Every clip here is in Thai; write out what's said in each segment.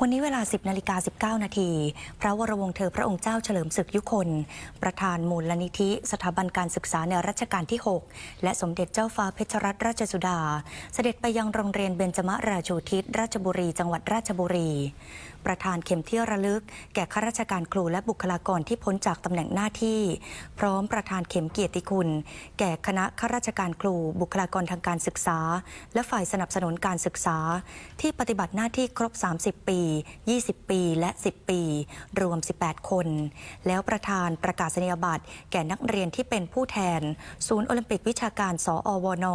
วันนี้เวลา 10นาฬิกา19 นาที พระวรวงศ์เธอพระองค์เจ้าเฉลิมศึกยุคน ประธานมูลนิธิ สถาบันการศึกษาในรัชกาลที่ 6 และสมเด็จเจ้าฟ้าเพชรรัตนราชสุดา เสด็จไปยังโรงเรียนเบญจมราชูทิศราชบุรี จังหวัดราชบุรี ประธานเข็มเที่ยวระลึก แก่ข้าราชการครูและบุคลากรที่พ้นจากตำแหน่งหน้าที่ พร้อมประธานเข็มเกียรติคุณ แก่คณะข้าราชการครู บุคลากรทางการศึกษา และฝ่ายสนับสนุนการศึกษา ที่ปฏิบัติหน้าที่ครบ 30 ปี20 ปี และ 10 ปี รวม 18 คน แล้วประธานประกาศนียบัตรแก่นักเรียนที่เป็นผู้แทน ศูนย์โอลิมปิกวิชาการ สอวน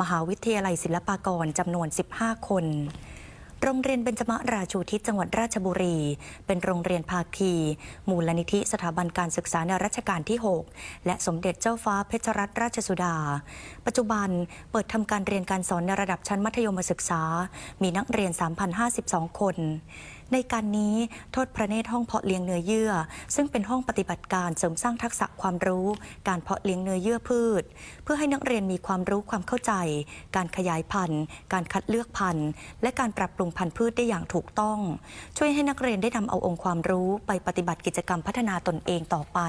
มหาวิทยาลัยศิลปากรจำนวน 15 คน โรงเรียนเบญจมราชูทิศจังหวัดราชบุรี เป็นโรงเรียนภาคี มูลนิธิสถาบันการศึกษาในรัชกาลที่ 6 และสมเด็จเจ้าฟ้าเพชรรัตนราชสุดา ปัจจุบันเปิดทำการเรียนการสอนในระดับชั้นมัธยมศึกษา มีนักเรียน 3,052 คน ในการนี้โทษพระเนตรห้องเพาะเลี้ยงเนื้อเยื่อ ซึ่งเป็นห้องปฏิบัติการเสริมสร้างทักษะความรู้ การเพาะเลี้ยงเนื้อเยื่อพืช เพื่อให้นักเรียนมีความรู้ความเข้าใจ การขยายพันธุ์ การคัดเลือกพันธุ์ และการปรับปรุงพันธุ์พืชได้อย่างถูกต้อง ช่วยให้นักเรียนได้นำเอาองค์ความรู้ไปปฏิบัติกิจกรรมพัฒนาตนเองต่อไป